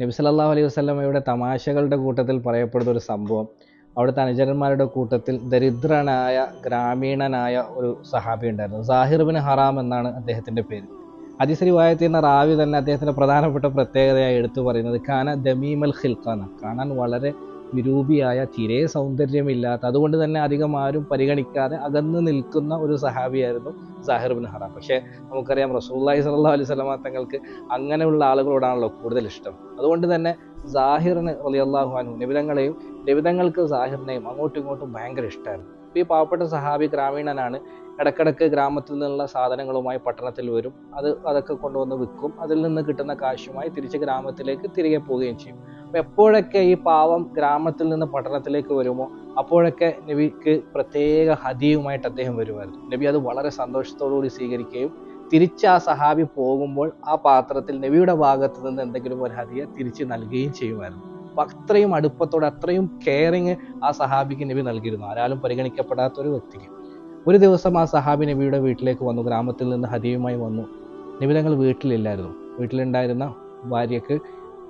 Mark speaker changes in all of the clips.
Speaker 1: നബി സല്ലല്ലാഹു അലൈഹി വസ്ലമയുടെ തമാശകളുടെ കൂട്ടത്തിൽ പറയപ്പെടുന്ന ഒരു സംഭവം. അവിടുത്തെ അനുചരന്മാരുടെ കൂട്ടത്തിൽ ദരിദ്രനായ ഗ്രാമീണനായ ഒരു സഹാബി ഉണ്ടായിരുന്നു. സാഹിർ ബിൻ ഹറാം എന്നാണ് അദ്ദേഹത്തിന്റെ പേര്. അതിശ്രീ റിവായത്തിൽ നിന്ന് റാവി തന്നെ അദ്ദേഹത്തിന്റെ പ്രധാനപ്പെട്ട പ്രത്യേകതയായി എടുത്തു പറയുന്നത് ഖാന ദമീമൽ ഖിൽഖാന കാണാൻ വളരെ വിരൂപിയായ തീരെ സൗന്ദര്യമില്ലാത്ത അതുകൊണ്ട് തന്നെ അധികം ആരും പരിഗണിക്കാതെ അകന്ന് നിൽക്കുന്ന ഒരു സഹാബിയായിരുന്നു സാഹിർ ബിൻ ഹറാം. പക്ഷേ നമുക്കറിയാം റസൂല്ലാഹി സ്വല്ലല്ലാഹു അലൈഹി സ്വലമ തങ്ങൾക്ക് അങ്ങനെയുള്ള ആളുകളോടാണല്ലോ കൂടുതൽ ഇഷ്ടം. അതുകൊണ്ട് തന്നെ സാഹിറിന് റളിയല്ലാഹു അൻഹു നിബിതങ്ങളെയും നിബിതങ്ങൾക്ക് സാഹിറിനെയും അങ്ങോട്ടും ഇങ്ങോട്ടും ഭയങ്കര ഇഷ്ടമായിരുന്നു ഈ പാവപ്പെട്ട സഹാബി ഗ്രാമീണനാണ് ഇടക്കിടക്ക് ഗ്രാമത്തിൽ നിന്നുള്ള സാധനങ്ങളുമായി പട്ടണത്തിൽ വരും. അത് അതൊക്കെ കൊണ്ടുവന്ന് വിൽക്കും. അതിൽ നിന്ന് കിട്ടുന്ന കാശുമായി തിരിച്ച് ഗ്രാമത്തിലേക്ക് തിരികെ പോവുകയും ചെയ്യും. അപ്പോൾ എപ്പോഴൊക്കെ ഈ പാവം ഗ്രാമത്തിൽ നിന്ന് പട്ടണത്തിലേക്ക് വരുമോ അപ്പോഴൊക്കെ നബിക്ക് പ്രത്യേക ഹദിയുമായിട്ട് അദ്ദേഹം വരുമായിരുന്നു. നബി അത് വളരെ സന്തോഷത്തോടുകൂടി സ്വീകരിക്കുകയും തിരിച്ച് ആ സഹാബി പോകുമ്പോൾ ആ പാത്രത്തിൽ നബിയുടെ ഭാഗത്ത് നിന്ന് എന്തെങ്കിലും ഒരു ഹദിയ തിരിച്ച് നൽകുകയും ചെയ്യുമായിരുന്നു. അത്രയും അടുപ്പത്തോടെ അത്രയും കെയറിങ് ആ സഹാബിക്ക് നബി നൽകിയിരുന്നു. ആരാലും പരിഗണിക്കപ്പെടാത്ത ഒരു വ്യക്തിക്ക്. ഒരു ദിവസം ആ സഹാബി നബിയുടെ വീട്ടിലേക്ക് വന്നു ഗ്രാമത്തിൽ നിന്ന് ഹദിയുമായി വന്നു. നബി തങ്ങൾ വീട്ടിലില്ലായിരുന്നു. വീട്ടിലുണ്ടായിരുന്ന ഭാര്യക്ക്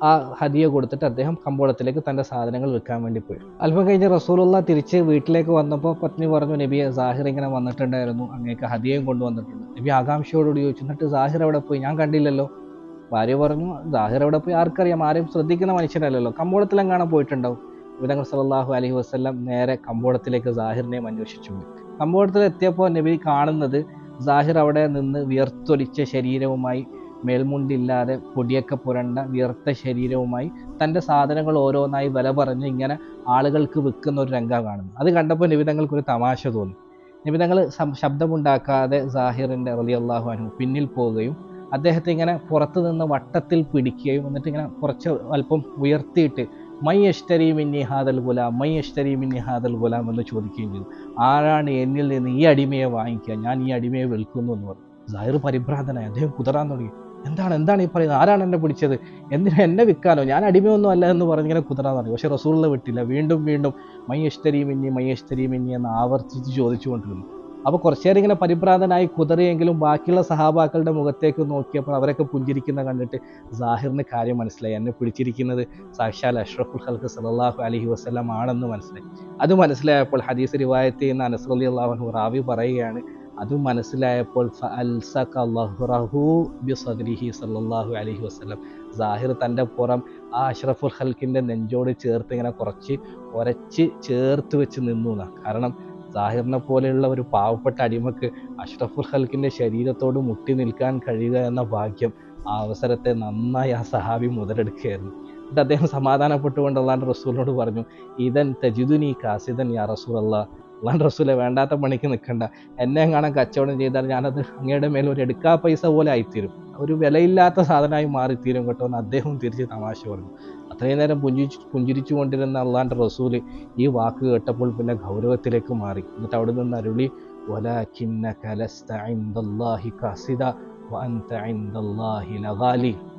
Speaker 1: ആ ഹദിയ കൊടുത്തിട്ട് അദ്ദേഹം കമ്പോളത്തിലേക്ക് തന്റെ സാധനങ്ങൾ വിൽക്കാൻ വേണ്ടി പോയി. അല്പം കഴിഞ്ഞ് റസൂലുള്ള തിരിച്ച് വീട്ടിലേക്ക് വന്നപ്പോൾ പത്നി പറഞ്ഞു നബിയെ സാഹിർ ഇങ്ങനെ വന്നിട്ടുണ്ടായിരുന്നു. അങ്ങേക്ക് ഹദിയയും കൊണ്ടുവന്നിട്ടുണ്ട്. നബി ആകാംക്ഷയോടുകൂടി ചോദിച്ചു എന്നിട്ട് സാഹിർ അവിടെ പോയി? ഞാൻ കണ്ടില്ലല്ലോ. ഭാര്യ പറഞ്ഞു ദാഹിർ അവിടെ പോയി? ആർക്കറിയാം? ആരെയും ശ്രദ്ധിക്കുന്ന മനുഷ്യരല്ലല്ലോ കമ്പോളത്തിലെങ്ങാണോ പോയിട്ടുണ്ടാവും. വിധങ്ങൾ സലാഹു അലഹി വസല്ലം നേരെ കമ്പോളത്തിലേക്ക് സാഹിറിനെയും അന്വേഷിച്ചു. കമ്പോളത്തിൽ എത്തിയപ്പോൾ നബി കാണുന്നത് സാഹിർ അവിടെ നിന്ന് വിയർത്തൊലിച്ച ശരീരവുമായി മേൽമുണ്ടില്ലാതെ പൊടിയൊക്കെ പുരണ്ട വിയർത്ത ശരീരവുമായി തന്റെ സാധനങ്ങൾ ഓരോന്നായി വില പറഞ്ഞ് ഇങ്ങനെ ആളുകൾക്ക് വിൽക്കുന്ന ഒരു രംഗം കാണുന്നു അത് കണ്ടപ്പോൾ നിബിതങ്ങൾക്ക് ഒരു തമാശ തോന്നി. നിബിതങ്ങൾ ശബ്ദമുണ്ടാക്കാതെ സാഹിറിന്റെ റളിയല്ലാഹു അനു പിന്നിൽ പോവുകയും അദ്ദേഹത്തെ ഇങ്ങനെ പുറത്തു നിന്ന് വട്ടത്തിൽ പിടിക്കുകയും എന്നിട്ട് ഇങ്ങനെ കുറച്ച് അല്പം ഉയർത്തിയിട്ട് മൈ എഷ്ടരി മിന്നി ഹാദൽ ഗുലാം മൈ എഷ്ടരി മിന്നി ഹാദൽ ഗുലാം എന്ന് ചോദിക്കുകയും ചെയ്തു. ആരാണ് എന്നിൽ നിന്ന് ഈ അടിമയെ വാങ്ങിക്കുക? ഞാൻ ഈ അടിമയെ വിൽക്കുന്നു എന്ന് പറഞ്ഞു. സാഹിർ പരിഭ്രാന്തനായി. അദ്ദേഹം കുതറാൻ തുടങ്ങി. എന്താണ് എന്താണ് ഈ പറയുന്നത്? ആരാണ് എന്നെ പിടിച്ചത്? എന്തിനാ എന്നെ വിൽക്കാനോ? ഞാൻ അടിമയൊന്നും അല്ല എന്ന് പറഞ്ഞിങ്ങനെ കുതിരാൻ തുടങ്ങി. പക്ഷേ റസൂളിനെ വിട്ടില്ല. വീണ്ടും വീണ്ടും മൈ അഷ്തരി മിന്നി മൈ അഷ്തരി മിന്നി എന്ന് ആവർത്തിച്ച് ചോദിച്ചുകൊണ്ടിരുന്നു. അപ്പോൾ കുറച്ചേരം ഇങ്ങനെ പരിഭ്രാന്തനായി കുതിരയെങ്കിലും ബാക്കിയുള്ള സഹാബാക്കളുടെ മുഖത്തേക്ക് നോക്കിയപ്പോൾ അവരൊക്കെ പുഞ്ചിരിക്കുന്ന കണ്ടിട്ട് സാഹിറിന് കാര്യം മനസ്സിലായി. എന്നെ പിടിച്ചിരിക്കുന്നത് സാക്ഷാൽ അഷ്റഫുൽ ഹൽക്ക് സലാഹു അലഹി വസ്ലാം ആണെന്ന് മനസ്സിലായി. അത് മനസ്സിലായപ്പോൾ ഹദീസ് റിവായത്ത് ചെയ്യുന്ന അനസ് അലി അള്ളാഹു റാവി പറയുകയാണ് അത് മനസ്സിലായപ്പോൾ സല്ലല്ലാഹു അലൈഹി വസല്ലം. സാഹിർ തന്റെ പുറം ആ അഷ്റഫുൽ ഹൽക്കിന്റെ നെഞ്ചോട് ചേർത്ത് ഇങ്ങനെ കുറച്ച് ഒരച്ച് ചേർത്ത് വെച്ച് നിന്നു എന്നാണ്. കാരണം സാഹിറിനെ പോലെയുള്ള ഒരു പാവപ്പെട്ട അടിമക്ക് അഷ്റഫുൽ ഹൽക്കിന്റെ ശരീരത്തോട് മുട്ടി നിൽക്കാൻ കഴിയുക എന്ന ഭാഗ്യം ആ അവസരത്തെ നന്നായി ആ സഹാബി മുതലെടുക്കുകയായിരുന്നു. എന്നിട്ട് അദ്ദേഹം സമാധാനപ്പെട്ടുകൊണ്ട് അള്ളാൻ റസൂലിനോട് പറഞ്ഞു ഇതൻ തജിദുനി കാസിദൻ യാ റസൂൽ അല്ലാ അള്ളാൻ റസൂലെ വേണ്ടാത്ത പണിക്ക് നിൽക്കണ്ട. എന്നെ കാണാൻ കച്ചവടം ചെയ്താൽ ഞാനത് അങ്ങയുടെ മേൽ ഒരു എടുക്കാ പൈസ പോലെ ആയിത്തീരും. ഒരു വിലയില്ലാത്ത സാധനമായി മാറിത്തീരും കേട്ടോ എന്ന് അദ്ദേഹം തിരിച്ച് തമാശ പറഞ്ഞു. അത്രയും നേരം പുഞ്ചിരിച്ചു പുഞ്ചിരിച്ചു കൊണ്ടിരുന്ന അള്ളാന്റെ റസൂൽ ഈ വാക്ക് കേട്ടപ്പോൾ പിന്നെ ഗൗരവത്തിലേക്ക് മാറി. എന്നിട്ട് അവിടെ നിന്ന് അരുളി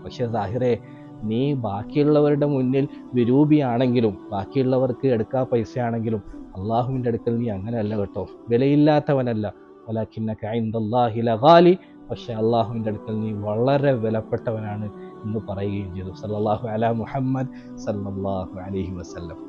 Speaker 1: പക്ഷേ നീ ബാക്കിയുള്ളവരുടെ മുന്നിൽ വിരൂപിയാണെങ്കിലും ബാക്കിയുള്ളവർക്ക് എടുക്കാ പൈസയാണെങ്കിലും അള്ളാഹുവിന്റെ അടുക്കൽ നീ അങ്ങനെയല്ല കേട്ടോ. വിലയില്ലാത്തവനല്ല. വലാഖിന്നല്ലാഹി പക്ഷെ അള്ളാഹുവിന്റെ അടുക്കൽ നീ വളരെ വിലപ്പെട്ടവനാണ്. എന്ന് പറയുകയും ചെയ്തു സല്ലല്ലാഹു അല മുഹമ്മദ് സല്ലല്ലാഹു അലൈഹി വസല്ലം